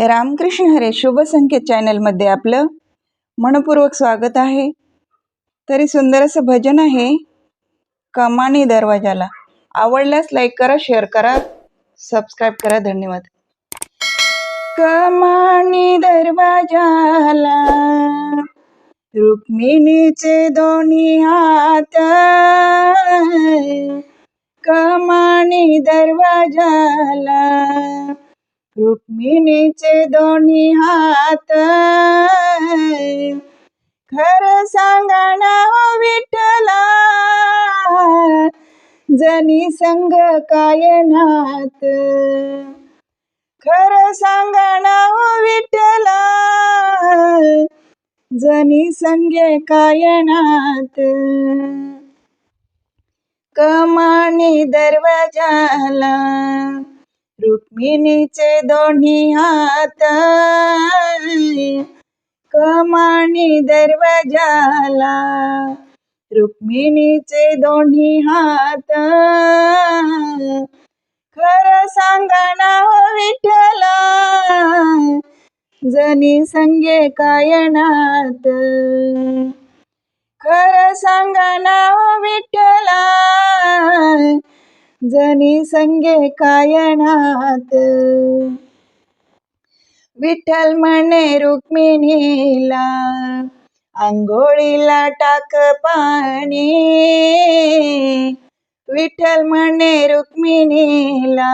रामकृष्ण हरे शुभ संकेत चॅनलमध्ये आपलं मनपूर्वक स्वागत आहे. तरी सुंदर असं भजन आहे कमानी दरवाजाला. आवडल्यास लाईक करा शेअर करा सबस्क्राईब करा. धन्यवाद. कमानी दरवाजाला रुक्मिणीचे दोन्ही हात कमानी दरवाजाला रुक्मिणीचे दोन्ही हात. खर सांगणा विठला हो जनी संग कायनात खर सांगणा विठला हो जनी संगे कायनात कमानी दरवाजाला रुक्मिणीचे दोन्ही हात. कमानी दरवाजाला. रुक्मिणीचे दोन्ही हात. खर सांगा नाव हो विठ्ठला. जनी संगे कायनात. खर सांगा नाव हो विठ्ठला. जनी संगे कायनात. विठ्ठल म्हणे रुक्मिणीला आंघोळीला टाक पाणी. विठ्ठल म्हणे रुक्मिणीला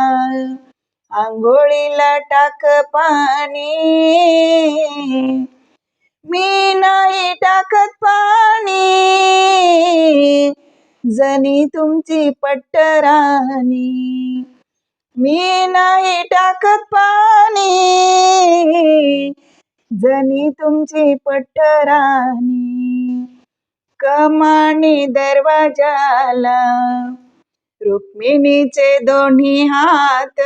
आंघोळीला टाक पाणी. मी नाही टाकत पाणी. जनी तुमची पट्टराणी. मी नाही टाकत पाणी. जनी तुमची पट्टराणी. कमानी दरवाजाला. रुक्मिणीचे दोन्ही हात.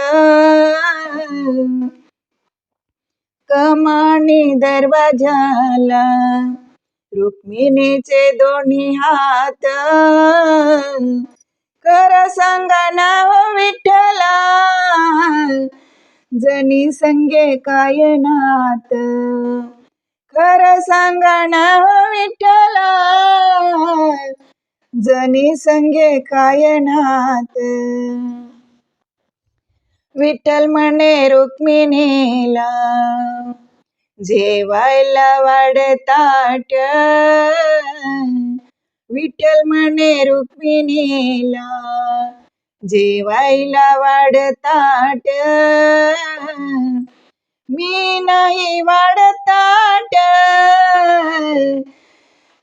कमानी दरवाजाला. रुक्मिणीचे दोन्ही हात. कर सांगा नाव विठ्ठला जनी संगे कायनात खर सांगा नाव विठ्ठला जनी संगे कायनात विठ्ठल म्हणे रुक्मिणीला जेवायला वाढताट विठ्ठल म्हणे रुक्मिणीला जेवायला वाढताट मी नाही वाढताट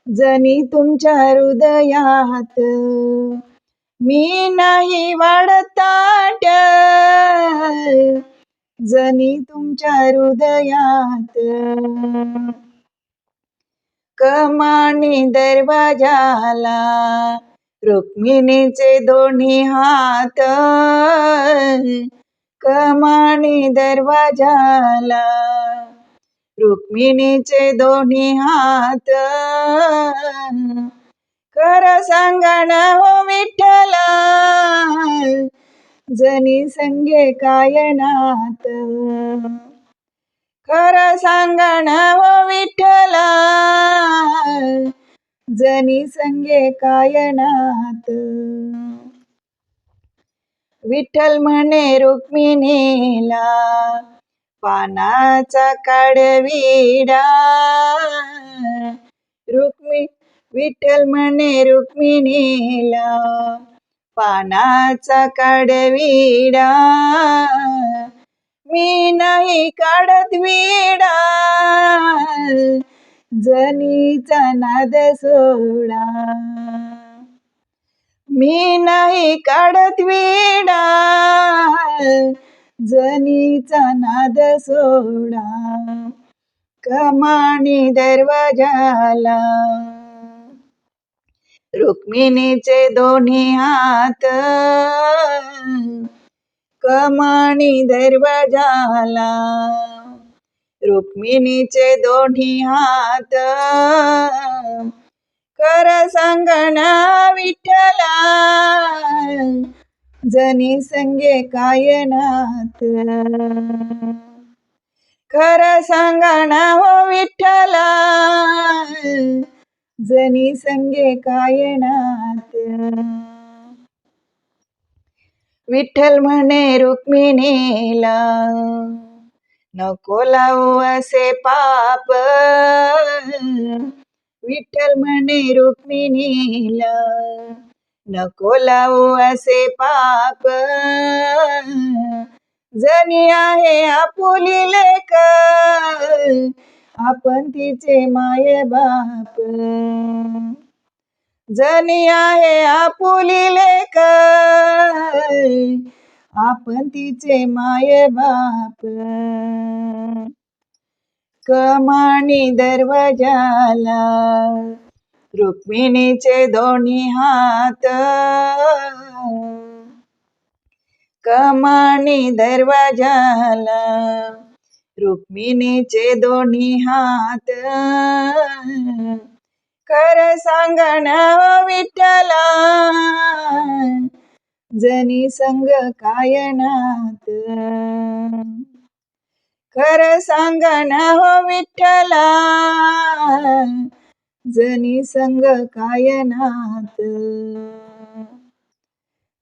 जनी तुमच्या हृदयात. मी नाही वाढताट जनी तुमच्या हृदयात. कमानी दरवाजाला रुक्मिणीचे दोन्ही हात. कमानी दरवाजाला रुक्मिणीचे दोन्ही हात. खरं सांगा ना हो विठ्ठला जनी संगे कायनात खर सांगा ना हो विठ्ठला. जनी संगे कायनात विठ्ठल म्हणे रुक्मिणीला पानाचा काडविडा. रुक्मी विठ्ठल म्हणे रुक्मिणीला पानाचा काढविडा मी नाही काढत विडा. जनीचा नाद सोडा. मी नाही काढत विडा. जनीचा नाद सोडा. कमानी दरवाजाला. रुक्मिणीचे दोन्ही हात. कमानी दरवाजाला रुक्मिणीचे दोन्ही हात. कर सांगणा विठ्ठला. जनी संगे काय नात खर सांगणा हो विठ्ठला. जनी संगे काय विठ्ठल म्हणे रुक्मिणीला नको लावू असे पाप. विठ्ठल म्हणे रुक्मिणीला नको लावू असे पाप. जनी आहे आपुली लेक आपण तिचे माय बाप. जनी आहे आपुली लेक आपण तिचे माय बाप. कमानी दरवाजाला रुक्मिणीचे दोन्ही हात. कमानी दरवाजाला रुक्मिणीचे दोन्ही हात. कर सांगण विठ्ठला जनी संग कायनात कर सांगण हो विठ्ठला जनी संग कायनात हो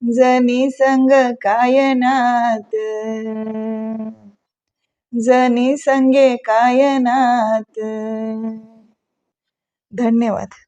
जनी संग कायनात जनी संगे कायनात. धन्यवाद.